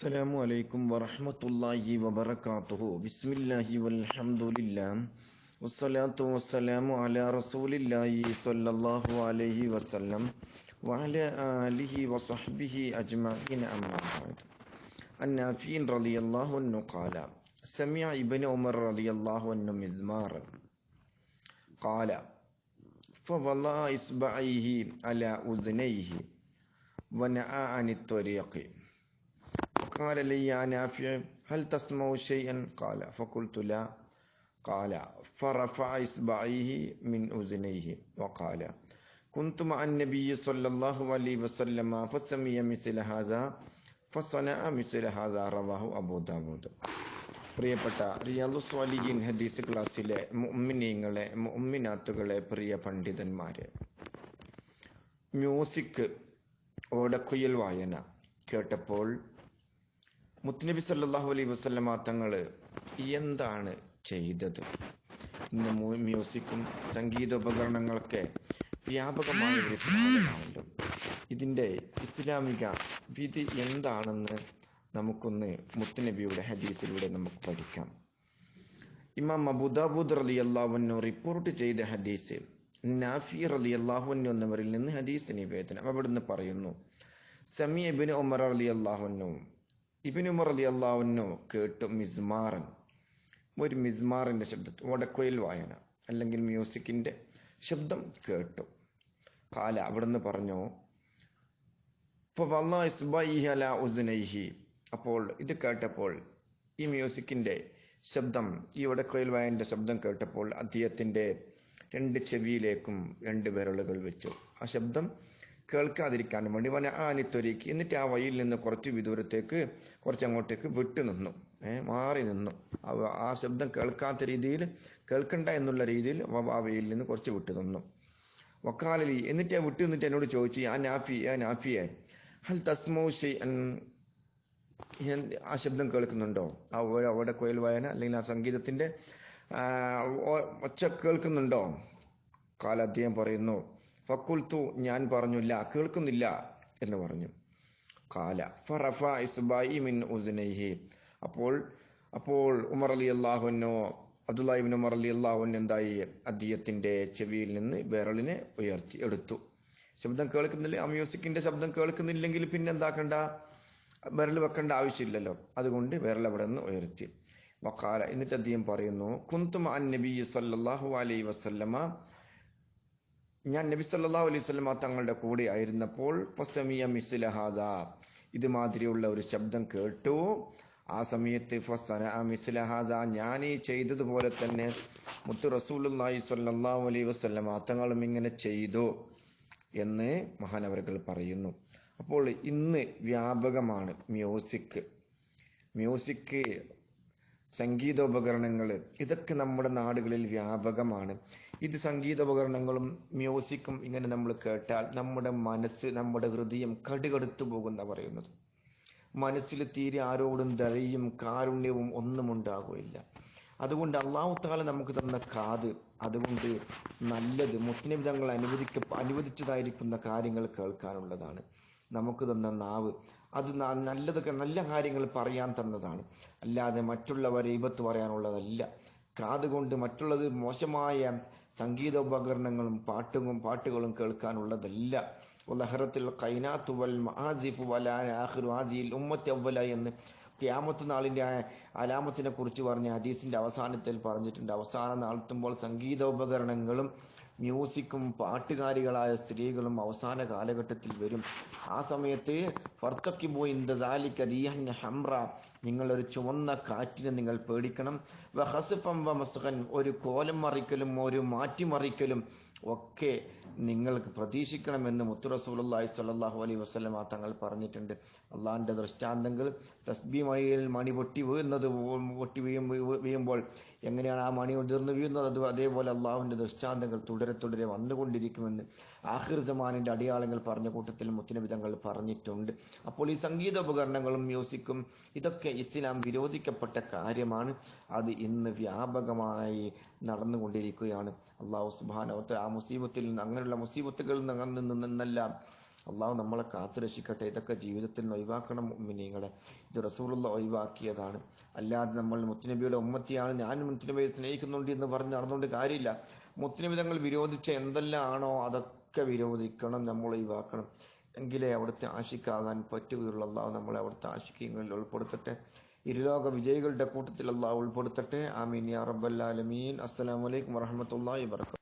السلام عليكم ورحمة الله وبركاته بسم الله والحمد لله والصلاة والسلام على رسول الله صلى الله عليه وسلم وعلى آله وصحبه أجمعين أما بعد النافع رضي الله عنه قال سمع ابن عمر رضي الله عنه مزمارا قال فوضع إصبعيه على أذنيه ونأى عن الطريق قال لي يا نافع هل تسمع شيئا قال فقلت لا قال فرفع إصبعيه من أذنيه وقال كنت مع النبي صلى الله عليه وسلم فسمي مثل هذا فصنع مثل هذا رواه أبو داود പ്രിയപ്പെട്ട റിയാദു സ്വാലിഹിൻ ഹദീസ് ക്ലാസ്സിലെ മുഅ്മിനീങ്ങളെ മുഅ്മിനാത്തുകളെ പ്രിയ പണ്ഡിതന്മാരെ മ്യൂസിക് ഓടക്കുയിൽ വായന കേട്ടപ്പോൾ മുത്തുനബി സല്ലല്ലാഹു അലൈഹി വസല്ലമ തങ്ങൾ എന്താണ് ചെയ്തത്? ഇന്ന് മ്യൂസിക്കും സംഗീതോപകരണങ്ങളൊക്കെ വ്യാപകമായ ഒരു കാലമാണല്ലോ ഇതിന്റെ ഇസ്ലാമിക വിധി എന്താണെന്ന് നമുക്കൊന്ന് മുത്തുനബിയുടെ ഹദീസിലൂടെ നമുക്ക് പഠിക്കാം. ഇമാം അബുദാബുദ് റളിയല്ലാഹു അള്ളാഹുനു റിപ്പോർട്ട് ചെയ്ത ഹദീസ് നാഫി റളിയല്ലാഹു അള്ളാഹുനു എന്നവരിൽ നിന്ന് ഹദീസ് നിവേദനം അവിടുന്ന് പറയുന്നു സമി ഇബ്നു ഉമർ അലി അള്ളാഹുനു ഇബിൻ ഉമർ അലി അള്ളാഹുനു കേട്ടു മിസ്മാറൻ. ഒരു മിസ്മാറിന്റെ ശബ്ദം വടക്കോയിൽ വായന അല്ലെങ്കിൽ മ്യൂസിക്കിന്റെ ശബ്ദം കേട്ടു. കാല അവിടുന്ന് പറഞ്ഞു ഉസ്നൈഹി. അപ്പോൾ ഇത് കേട്ടപ്പോൾ ഈ മ്യൂസിക്കിന്റെ ശബ്ദം ഈ വടക്കോയിൽ വായന്റെ ശബ്ദം കേട്ടപ്പോൾ അദ്ദേഹത്തിന്റെ രണ്ട് ചെവിയിലേക്കും രണ്ട് വിരളുകൾ വെച്ചു. ആ ശബ്ദം കേൾക്കാതിരിക്കാൻ വേണ്ടി വന ആനിത്തൊരുക്കി എന്നിട്ട് ആ വഴിയിൽ നിന്ന് കുറച്ച് വിദൂരത്തേക്ക് കുറച്ചങ്ങോട്ടേക്ക് വിട്ടു നിന്നു. മാറി നിന്നു. ആ ശബ്ദം കേൾക്കാത്ത രീതിയിൽ കേൾക്കണ്ട എന്നുള്ള രീതിയിൽ ആ വഴിയിൽ നിന്ന് കുറച്ച് വിട്ടു നിന്നു. വക്കാലലി എന്നിട്ട് ആ വിട്ടു നിന്നിട്ട് എന്നോട് ചോദിച്ചു ആ നാഫി ആ നാഫിയെ ഹൽ തസ്മോ ആ ശബ്ദം കേൾക്കുന്നുണ്ടോ? ആ അവിടെ കോയിൽ വായന അല്ലെങ്കിൽ ആ സംഗീതത്തിന്റെ ഒച്ച കേൾക്കുന്നുണ്ടോ? കാല പറയുന്നു ഫക്കുൽത്തു ഞാൻ പറഞ്ഞില്ല കേൾക്കുന്നില്ല എന്ന് പറഞ്ഞു. കാല ഫറഫ ഇസ്ബായി മിൻ ഉസ്നൈഹി. അപ്പോൾ അപ്പോൾ ഉമർ അലി അള്ളാഹുനോ അബ്ദുല്ലാഹിബിൻ ഉമർ അലി അള്ളാഹുൻ എന്തായി? അദ്ദേഹത്തിന്റെ ചെവിയിൽ നിന്ന് വിരളിനെ ഉയർത്തി എടുത്തു. ശബ്ദം കേൾക്കുന്നില്ല ആ മ്യൂസിക്കിന്റെ ശബ്ദം കേൾക്കുന്നില്ലെങ്കിൽ പിന്നെ എന്താക്കണ്ട? വിരൽ വെക്കേണ്ട ആവശ്യമില്ലല്ലോ. അതുകൊണ്ട് വിരൽ അവിടെ നിന്ന് ഉയർത്തി. വക്കാല എന്നിട്ട് അദ്ദേഹം പറയുന്നു കുന്തും അൻ നബി സല്ലാഹു അലൈ വസല്ലമ ഞാൻ നബി സല്ലല്ലാഹു അലൈഹി വസല്ലമ തങ്ങളുടെ കൂടെ ആയിരുന്നപ്പോൾ ഫസമിയ മിസ്ലഹാദ ഇതുമാതിരിയുള്ള ഒരു ശബ്ദം കേട്ടു. ആ സമയത്ത് ഫസന മിസ്ലഹാദ ഞാൻ ഈ ചെയ്തതുപോലെ തന്നെ മുത്തു റസൂലുള്ളാഹി സ്വല്ലാ അലൈഹി വസല്ലമ തങ്ങളും ഇങ്ങനെ ചെയ്തു എന്ന് മഹാനവറുകൾ പറയുന്നു. അപ്പോൾ ഇന്ന് വ്യാപകമാണ് മ്യൂസിക്. മ്യൂസിക് സംഗീതോപകരണങ്ങൾ ഇതൊക്കെ നമ്മുടെ നാടുകളിൽ വ്യാപകമാണ്. ഇത് സംഗീതോപകരണങ്ങളും മ്യൂസിക്കും ഇങ്ങനെ നമ്മൾ കേട്ടാൽ നമ്മുടെ മനസ്സ് നമ്മുടെ ഹൃദയം കടുകടുത്തു പോകുന്ന പറയുന്നത്. മനസ്സിൽ തീരെ ആരോടും ദഴയും കാരുണ്യവും ഒന്നും ഉണ്ടാകുകയില്ല അതുകൊണ്ട് അള്ളാഹു താല നമുക്ക് തന്ന കാത് അതുകൊണ്ട് നല്ലത് മുസ്ലിം തങ്ങൾ അനുവദിക്ക അനുവദിച്ചതായിരിക്കുന്ന കാര്യങ്ങൾ കേൾക്കാനുള്ളതാണ്. നമുക്ക് തന്ന നാവ്. അത് നല്ലതൊക്കെ നല്ലത് നല്ല കാര്യങ്ങൾ പറയാൻ തന്നതാണ്. അല്ലാതെ മറ്റുള്ളവരെ ഇപത്ത് പറയാനുള്ളതല്ല. കാത് കൊണ്ട് മറ്റുള്ളത് മോശമായ സംഗീതോപകരണങ്ങളും പാട്ടും പാട്ടുകളും കേൾക്കാനുള്ളതല്ല. ഉലഹറത്തിൽ കൈനാത്തു വൽ മഹാസിഫു ആഖിറു ഹാദിയിൽ ഉമ്മത്തി അവല എന്ന് ക്യാമത്ത് നാളിന്റെ അലാമത്തിനെ കുറിച്ച് പറഞ്ഞ ഹദീസിന്റെ അവസാനത്തിൽ പറഞ്ഞിട്ടുണ്ട്. അവസാന നാളെത്തുമ്പോൾ സംഗീതോപകരണങ്ങളും മ്യൂസിക്കും പാട്ടുകാരികളായ സ്ത്രീകളും അവസാന കാലഘട്ടത്തിൽ വരും. ആ സമയത്ത് ഫർത്തക്കിബോ ഇന്ദാലിക്ക റിയഹൻ ഹംറ നിങ്ങളൊരു ചുവന്ന കാറ്റിനെ നിങ്ങൾ പേടിക്കണം. വഹസഫം വമസ്ഖൻ ഒരു കോലം മറിക്കലും ഒരു മാറ്റിമറിക്കലും ഒക്കെ നിങ്ങൾക്ക് പ്രതീക്ഷിക്കണമെന്ന് മുത്തു റസൂലുള്ളാഹി അലൈ വസ്ലം ആ തങ്ങൾ പറഞ്ഞിട്ടുണ്ട്. അള്ളാഹിന്റെ ദൃഷ്ടാന്തങ്ങൾ തസ്ബി മണിയിൽ മണി പൊട്ടി വീഴുന്നത് പൊട്ടി വീഴും വീഴുമ്പോൾ എങ്ങനെയാണ് ആ മണി ഉതിർന്നു വീഴുന്നത്? അത് അതേപോലെ അള്ളാഹുവിന്റെ ദൃഷ്ടാന്തങ്ങൾ തുടരെ തുടരെ വന്നുകൊണ്ടിരിക്കുമെന്ന് ആഹിർ ജമാനിന്റെ അടയാളങ്ങൾ പറഞ്ഞ കൂട്ടത്തിൽ മുത്തുനബി തങ്ങൾ പറഞ്ഞിട്ടുണ്ട്. അപ്പോൾ ഈ സംഗീത ഉപകരണങ്ങളും മ്യൂസിക്കും ഇതൊക്കെ ഇസ്ലാം വിരോധിക്കപ്പെട്ട കാര്യമാണ്. അത് ഇന്ന് വ്യാപകമായി നടന്നുകൊണ്ടിരിക്കുകയാണ്. അള്ളാഹു സുബാനോത്ത് ആ മുസീബത്തിൽ നിന്ന് അങ്ങനെയുള്ള മുസീബത്തുകളിൽ നിന്ന് നിന്നെല്ലാം അള്ളാഹു നമ്മളെ കാത്തു രക്ഷിക്കട്ടെ. ഇതൊക്കെ ജീവിതത്തിൽ നിന്ന് ഒഴിവാക്കണം മിനിങ്ങളെ ഇത് റസൂലുള്ള ഒഴിവാക്കിയതാണ്. അല്ലാതെ നമ്മൾ മുത്തുനബിയുടെ ഉമ്മത്തിയാണ് ഞാൻ മുത്തുനബിയെ സ്നേഹിക്കുന്നുണ്ട് എന്ന് പറഞ്ഞ് നടന്നുകൊണ്ട് കാര്യമില്ല. മുത്തുനബി തങ്ങൾ വിരോധിച്ച എന്തെല്ലാം ആണോ അതൊക്കെ വിരോധിക്കണം നമ്മൾ ഒഴിവാക്കണം. എങ്കിലേ അവിടുത്തെ ആശിക്കാകാൻ പറ്റുകയുള്ളൂ അള്ളാഹു നമ്മളെ അവിടുത്തെ ആശിക്കങ്ങളിൽ ഉൾപ്പെടുത്തട്ടെ. ഇരുലോക വിജയികളുടെ കൂട്ടത്തിൽ അള്ളാഹു ഉൾപ്പെടുത്തട്ടെ. ആമീൻ. യാ റബ്ബൽ ആലമീൻ. അസ്സലാമു അലൈക്കും വറഹ്മത്തുള്ളാഹി വബറകാതുഹു